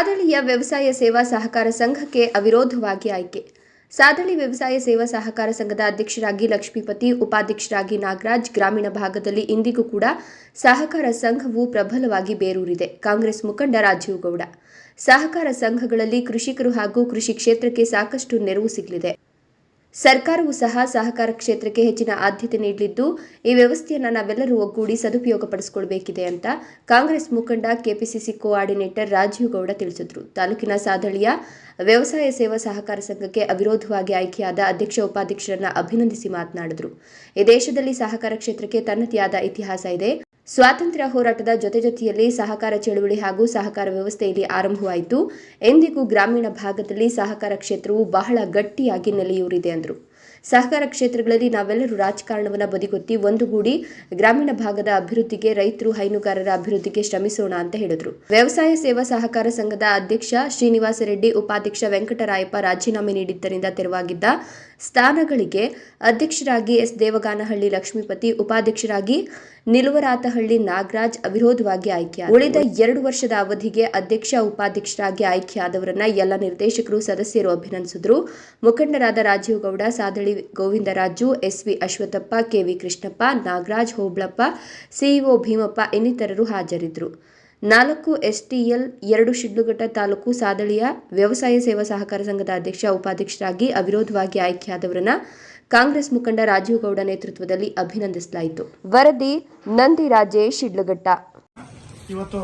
ಸಾದಳಿಯ ವ್ಯವಸಾಯ ಸೇವಾ ಸಹಕಾರ ಸಂಘಕ್ಕೆ ಅವಿರೋಧವಾಗಿ ಆಯ್ಕೆ. ಸಾದಳಿ ವ್ಯವಸಾಯ ಸೇವಾ ಸಹಕಾರ ಸಂಘದ ಅಧ್ಯಕ್ಷರಾಗಿ ಲಕ್ಷ್ಮೀಪತಿ, ಉಪಾಧ್ಯಕ್ಷರಾಗಿ ನಾಗರಾಜ್, ಗ್ರಾಮೀಣ ಭಾಗದಲ್ಲಿ ಇಂದಿಗೂ ಕೂಡ ಸಹಕಾರ ಸಂಘವು ಪ್ರಬಲವಾಗಿ ಬೇರೂರಿದೆ. ಕಾಂಗ್ರೆಸ್ ಮುಖಂಡ ರಾಜೀವ್ ಗೌಡ. ಸಹಕಾರ ಸಂಘಗಳಲ್ಲಿ ಕೃಷಿಕರು ಹಾಗೂ ಕೃಷಿ ಕ್ಷೇತ್ರಕ್ಕೆ ಸಾಕಷ್ಟು ನೆರವು ಸಿಗಲಿದೆ. ಸರ್ಕಾರವು ಸಹ ಸಹಕಾರ ಕ್ಷೇತ್ರಕ್ಕೆ ಹೆಚ್ಚಿನ ಆದ್ಯತೆ ನೀಡಲಿದ್ದು, ಈ ವ್ಯವಸ್ಥೆಯನ್ನು ನಾವೆಲ್ಲರೂ ಒಗ್ಗೂಡಿ ಸದುಪಯೋಗಪಡಿಸಿಕೊಳ್ಬೇಕಿದೆ ಅಂತ ಕಾಂಗ್ರೆಸ್ ಮುಖಂಡ ಕೆಪಿಸಿಸಿ ಕೋಆರ್ಡಿನೇಟರ್ ರಾಜೀವ್ ಗೌಡ ತಿಳಿಸಿದರು. ತಾಲೂಕಿನ ಸಾದಳಿಯ ವ್ಯವಸಾಯ ಸೇವಾ ಸಹಕಾರ ಸಂಘಕ್ಕೆ ಅವಿರೋಧವಾಗಿ ಆಯ್ಕೆಯಾದ ಅಧ್ಯಕ್ಷ ಉಪಾಧ್ಯಕ್ಷರನ್ನ ಅಭಿನಂದಿಸಿ ಮಾತನಾಡಿದರು. ಈ ದೇಶದಲ್ಲಿ ಸಹಕಾರ ಕ್ಷೇತ್ರಕ್ಕೆ ತನ್ನದೇ ಇತಿಹಾಸ ಇದೆ. ಸ್ವಾತಂತ್ರ್ಯ ಹೋರಾಟದ ಜೊತೆ ಜೊತೆಯಲ್ಲಿ ಸಹಕಾರ ಚಳುವಳಿ ಹಾಗೂ ಸಹಕಾರ ವ್ಯವಸ್ಥೆಯಲ್ಲಿ ಆರಂಭವಾಯಿತು. ಎಂದಿಗೂ ಗ್ರಾಮೀಣ ಭಾಗದಲ್ಲಿ ಸಹಕಾರ ಕ್ಷೇತ್ರವು ಬಹಳ ಗಟ್ಟಿಯಾಗಿ ನೆಲೆಯೂರಿದೆ ಎಂದರು ಸಹಕಾರ ಕ್ಷೇತ್ರಗಳಲ್ಲಿ ನಾವೆಲ್ಲರೂ ರಾಜಕಾರಣವನ್ನು ಬದಿಗೊತ್ತಿ ಒಂದುಗೂಡಿ ಗ್ರಾಮೀಣ ಭಾಗದ ಅಭಿವೃದ್ಧಿಗೆ, ರೈತರು, ಹೈನುಗಾರರ ಅಭಿವೃದ್ಧಿಗೆ ಶ್ರಮಿಸೋಣ ಅಂತ ಹೇಳಿದರು. ವ್ಯವಸಾಯ ಸೇವಾ ಸಹಕಾರ ಸಂಘದ ಅಧ್ಯಕ್ಷ ಶ್ರೀನಿವಾಸ ರೆಡ್ಡಿ, ಉಪಾಧ್ಯಕ್ಷ ವೆಂಕಟರಾಯಪ್ಪ ರಾಜೀನಾಮೆ ನೀಡಿದ್ದರಿಂದ ತೆರವಾಗಿದ್ದ ಸ್ಥಾನಗಳಿಗೆ ಅಧ್ಯಕ್ಷರಾಗಿ ಎಸ್. ದೇವಗಾನಹಳ್ಳಿ ಲಕ್ಷ್ಮೀಪತಿ, ಉಪಾಧ್ಯಕ್ಷರಾಗಿ ನಿಲುವರಾತಹಳ್ಳಿ ನಾಗರಾಜ್ ಅವಿರೋಧವಾಗಿ ಆಯ್ಕೆ ಉಳಿದ ಎರಡು ವರ್ಷದ ಅವಧಿಗೆ ಅಧ್ಯಕ್ಷ, ಉಪಾಧ್ಯಕ್ಷರಾಗಿ ಆಯ್ಕೆಯಾದವರನ್ನ ಎಲ್ಲ ನಿರ್ದೇಶಕರು, ಸದಸ್ಯರು ಅಭಿನಂದಿಸಿದ್ರು. ಮುಖಂಡರಾದ Rajeev Gowda Sadali Govindaraju SV Ashwathappa KV Krishnappa, Nagaraj Hoblappa CEO Bheemappa ಇನ್ನಿತರರು ಹಾಜರಿದ್ದರು ನಾಲ್ಕು ಎಸ್ಟಿಎಲ್ ಎರಡು ಶಿಡ್ಲಘಟ್ಟ ತಾಲೂಕು ಸಾದಳಿಯ ವ್ಯವಸಾಯ ಸೇವಾ ಸಹಕಾರ ಸಂಘದ ಅಧ್ಯಕ್ಷ, ಉಪಾಧ್ಯಕ್ಷರಾಗಿ ಅವಿರೋಧವಾಗಿ ಆಯ್ಕೆಯಾದವರನ್ನ ಕಾಂಗ್ರೆಸ್ ಮುಖಂಡ ರಾಜೀವ್ ಗೌಡ ನೇತೃತ್ವದಲ್ಲಿ ಅಭಿನಂದಿಸಲಾಯಿತು. ವರದಿ, ನಂದಿ ರಾಜೇಶ್, ಶಿಡ್ಲಘಟ್ಟ. ಇವತ್ತು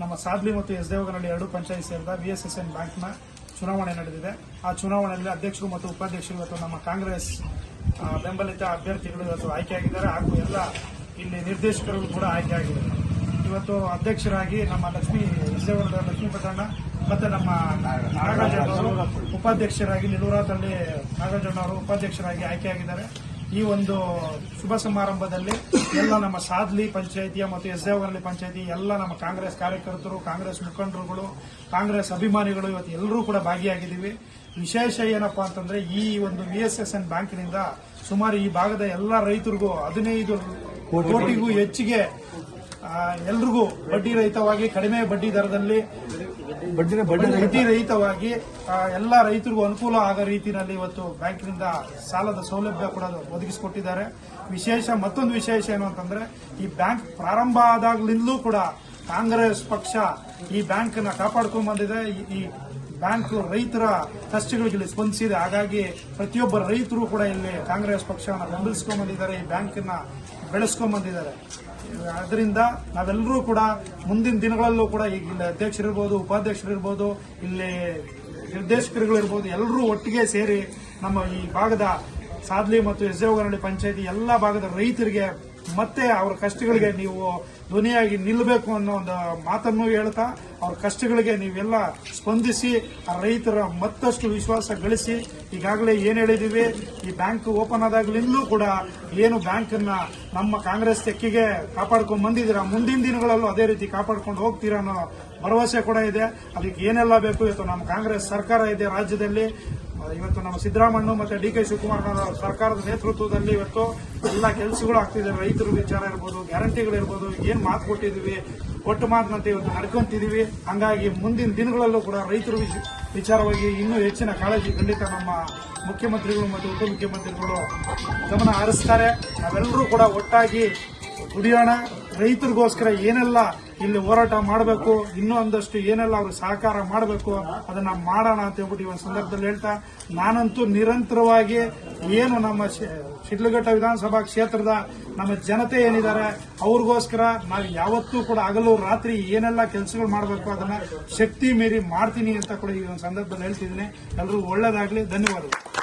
ನಮ್ಮ ಸಾದ್ಲಿ ಮತ್ತು ಎಸ್ ದೇವಗನಹಳ್ಳಿ ಎರಡು ಪಂಚಾಯತ್ ಸೇರಿದ ಬ್ಯಾಂಕ್ನ ಚುನಾವಣೆ ನಡೆದಿದೆ. ಆ ಚುನಾವಣೆಯಲ್ಲಿ ಅಧ್ಯಕ್ಷರು ಮತ್ತು ಉಪಾಧ್ಯಕ್ಷರು ಇವತ್ತು ನಮ್ಮ ಕಾಂಗ್ರೆಸ್ ಬೆಂಬಲಿತ ಅಭ್ಯರ್ಥಿಗಳು ಇವತ್ತು ಆಯ್ಕೆಯಾಗಿದ್ದಾರೆ. ಹಾಗೂ ಎಲ್ಲ ಇಲ್ಲಿ ನಿರ್ದೇಶಕರು ಕೂಡ ಆಯ್ಕೆಯಾಗಿದ್ದಾರೆ. ಇವತ್ತು ಅಧ್ಯಕ್ಷರಾಗಿ ನಮ್ಮ ಲಕ್ಷ್ಮೀ ಎಸ್ ದೇವರದ ಲಕ್ಷ್ಮೀ ಪಟ್ಟಣ್ಣ ಮತ್ತೆ ನಮ್ಮ ನಾಗರಾಜಣ್ಣವರು ಉಪಾಧ್ಯಕ್ಷರಾಗಿ ನಿಲೂರಾತಳ್ಳಿ ನಾಗರಾಜಣ್ಣವರು ಉಪಾಧ್ಯಕ್ಷರಾಗಿ ಆಯ್ಕೆಯಾಗಿದ್ದಾರೆ. ಈ ಒಂದು ಶುಭ ಸಮಾರಂಭದಲ್ಲಿ ಎಲ್ಲ ನಮ್ಮ ಸಾದ್ಲಿ ಪಂಚಾಯಿತಿಯ ಮತ್ತು ಎಸ್ ದೇವಗನಹಳ್ಳಿ ಪಂಚಾಯಿತಿ ಎಲ್ಲ ನಮ್ಮ ಕಾಂಗ್ರೆಸ್ ಕಾರ್ಯಕರ್ತರು ಕಾಂಗ್ರೆಸ್ ಮುಖಂಡರುಗಳು ಕಾಂಗ್ರೆಸ್ ಅಭಿಮಾನಿಗಳು ಇವತ್ತು ಎಲ್ಲರೂ ಕೂಡ ಭಾಗಿಯಾಗಿದ್ದೀವಿ. ವಿಶೇಷ ಏನಪ್ಪಾ ಅಂತಂದ್ರೆ ಈ ಒಂದು ವಿ ಎಸ್ ಎಸ್ ಎನ್ ಬ್ಯಾಂಕಿನಿಂದ ಸುಮಾರು ಈ ಭಾಗದ ಎಲ್ಲ ರೈತರಿಗೂ ಹದಿನೈದು ಕೋಟಿಗೂ ಹೆಚ್ಚಿಗೆ ಎಲ್ರಿಗೂ ಬಡ್ಡಿ ರಹಿತವಾಗಿ ಕಡಿಮೆ ಬಡ್ಡಿ ದರದಲ್ಲಿ ಬಡ್ಡಿ ರಹಿತವಾಗಿ ಎಲ್ಲ ರೈತರಿಗೂ ಅನುಕೂಲ ಆಗೋ ರೀತಿಯಲ್ಲಿ ಇವತ್ತು ಬ್ಯಾಂಕಿನಿಂದ ಸಾಲದ ಸೌಲಭ್ಯ ಕೂಡ ಒದಗಿಸಿಕೊಟ್ಟಿದ್ದಾರೆ. ವಿಶೇಷ ಮತ್ತೊಂದು ವಿಶೇಷ ಏನು ಅಂತಂದ್ರೆ ಈ ಬ್ಯಾಂಕ್ ಪ್ರಾರಂಭ ಆದಾಗ್ಲಿಂದಲೂ ಕೂಡ ಕಾಂಗ್ರೆಸ್ ಪಕ್ಷ ಈ ಬ್ಯಾಂಕ್ನ ಕಾಪಾಡ್ಕೊಂಡ್ ಬಂದಿದೆ. ಈ ಬ್ಯಾಂಕ್ ರೈತರ ಕಷ್ಟಗಳಿಗೆ ಸ್ಪಂದಿಸಿದೆ. ಹಾಗಾಗಿ ಪ್ರತಿಯೊಬ್ಬ ರೈತರು ಕೂಡ ಇಲ್ಲಿ ಕಾಂಗ್ರೆಸ್ ಪಕ್ಷವನ್ನು ಬೆಂಬಲಿಸ್ಕೊಂಡ್ ಬಂದಿದ್ದಾರೆ ಈ ಬ್ಯಾಂಕನ್ನ ಬೆಳೆಸ್ಕೊಂಡ್ ಬಂದಿದ್ದಾರೆ ಅದರಿಂದ ನಾವೆಲ್ಲರೂ ಕೂಡ ಮುಂದಿನ ದಿನಗಳಲ್ಲೂ ಕೂಡ ಈಗ ಇಲ್ಲಿ ಅಧ್ಯಕ್ಷರಿರ್ಬೋದು, ಉಪಾಧ್ಯಕ್ಷರಿರ್ಬೋದು, ಇಲ್ಲಿ ನಿರ್ದೇಶಕರುಗಳಿರ್ಬೋದು, ಎಲ್ಲರೂ ಒಟ್ಟಿಗೆ ಸೇರಿ ನಮ್ಮ ಈ ಭಾಗದ ಸಾದ್ಲಿ ಮತ್ತು ಎಸ್ ದೇವಗನಹಳ್ಳಿ ಪಂಚಾಯತಿ ಎಲ್ಲ ಭಾಗದ ರೈತರಿಗೆ ಮತ್ತೆ ಅವರ ಕಷ್ಟಗಳಿಗೆ ನೀವು ಧ್ವನಿಯಾಗಿ ನಿಲ್ಲಬೇಕು ಅನ್ನೋ ಒಂದು ಮಾತನ್ನು ಹೇಳ್ತಾ, ಅವ್ರ ಕಷ್ಟಗಳಿಗೆ ನೀವೆಲ್ಲ ಸ್ಪಂದಿಸಿ, ಆ ರೈತರ ಮತ್ತಷ್ಟು ವಿಶ್ವಾಸ ಗಳಿಸಿ, ಈಗಾಗಲೇ ಏನು ಹೇಳಿದೀವಿ, ಈ ಬ್ಯಾಂಕ್ ಓಪನ್ ಆದಾಗಲಿಂದಲೂ ಕೂಡ ಏನು ಬ್ಯಾಂಕನ್ನು ನಮ್ಮ ಕಾಂಗ್ರೆಸ್ ತೆಕ್ಕಿಗೆ ಕಾಪಾಡ್ಕೊಂಡು ಬಂದಿದ್ದೀರಾ, ಮುಂದಿನ ದಿನಗಳಲ್ಲೂ ಅದೇ ರೀತಿ ಕಾಪಾಡ್ಕೊಂಡು ಹೋಗ್ತೀರಾ ಅನ್ನೋ ಭರವಸೆ ಕೂಡ ಇದೆ. ಅದಕ್ಕೆ ಏನೆಲ್ಲ ಬೇಕು ಇವತ್ತು ನಮ್ಮ ಕಾಂಗ್ರೆಸ್ ಸರ್ಕಾರ ಇದೆ ರಾಜ್ಯದಲ್ಲಿ ಇವತ್ತು ನಮ್ಮ ಸಿದ್ದರಾಮಣ್ಣ ಮತ್ತೆ ಡಿ ಕೆ ಶಿವಕುಮಾರ್ ಸರ್ಕಾರದ ನೇತೃತ್ವದಲ್ಲಿ ಇವತ್ತು ಎಲ್ಲ ಕೆಲಸಗಳು ಆಗ್ತಿದೆ. ರೈತರ ವಿಚಾರ ಇರ್ಬೋದು ಗ್ಯಾರಂಟಿಗಳಿರ್ಬೋದು ಏನ್ ಮಾತು ಕೊಟ್ಟಿದೀವಿ ಒಟ್ಟು ಮಾತಿನಂತೆ ಇವತ್ತು ನಡ್ಕೊಂತಿದೀವಿ ಹಂಗಾಗಿ ಮುಂದಿನ ದಿನಗಳಲ್ಲೂ ಕೂಡ ರೈತರ ವಿಚಾರವಾಗಿ ಇನ್ನೂ ಹೆಚ್ಚಿನ ಕಾಳಜಿ ಖಂಡಿತ ನಮ್ಮ ಮುಖ್ಯಮಂತ್ರಿಗಳು ಮತ್ತು ಉಪಮುಖ್ಯಮಂತ್ರಿಗಳು ಗಮನ ಹರಿಸ್ತಾರೆ. ನಾವೆಲ್ಲರೂ ಕೂಡ ಒಟ್ಟಾಗಿ ದುಡಿಯೋಣ ರೈತರಿಗೋಸ್ಕರ ಏನೆಲ್ಲ ಇಲ್ಲಿ ಹೋರಾಟ ಮಾಡಬೇಕು, ಇನ್ನೂ ಒಂದಷ್ಟು ಏನೆಲ್ಲ ಅವರು ಸಹಕಾರ ಮಾಡಬೇಕು, ಅದನ್ನ ಮಾಡೋಣ ಅಂತ ಹೇಳ್ಬಿಟ್ಟು ಈ ಒಂದು ಸಂದರ್ಭದಲ್ಲಿ ಹೇಳ್ತಾ, ನಾನಂತೂ ನಿರಂತರವಾಗಿ ಏನು ನಮ್ಮ ಶಿಡ್ಲಘಟ್ಟ ವಿಧಾನಸಭಾ ಕ್ಷೇತ್ರದ ನಮ್ಮ ಜನತೆ ಏನಿದ್ದಾರೆ, ಅವ್ರಿಗೋಸ್ಕರ ನಾವು ಯಾವತ್ತೂ ಕೂಡ ಹಗಲು ರಾತ್ರಿ ಏನೆಲ್ಲ ಕೆಲಸಗಳು ಮಾಡಬೇಕು, ಅದನ್ನ ಶಕ್ತಿ ಮೀರಿ ಮಾಡ್ತೀನಿ ಅಂತ ಕೂಡ ಈ ಒಂದು ಸಂದರ್ಭದಲ್ಲಿ ಹೇಳ್ತಿದ್ದೀನಿ. ಎಲ್ಲರೂ ಒಳ್ಳೇದಾಗ್ಲಿ, ಧನ್ಯವಾದಗಳು.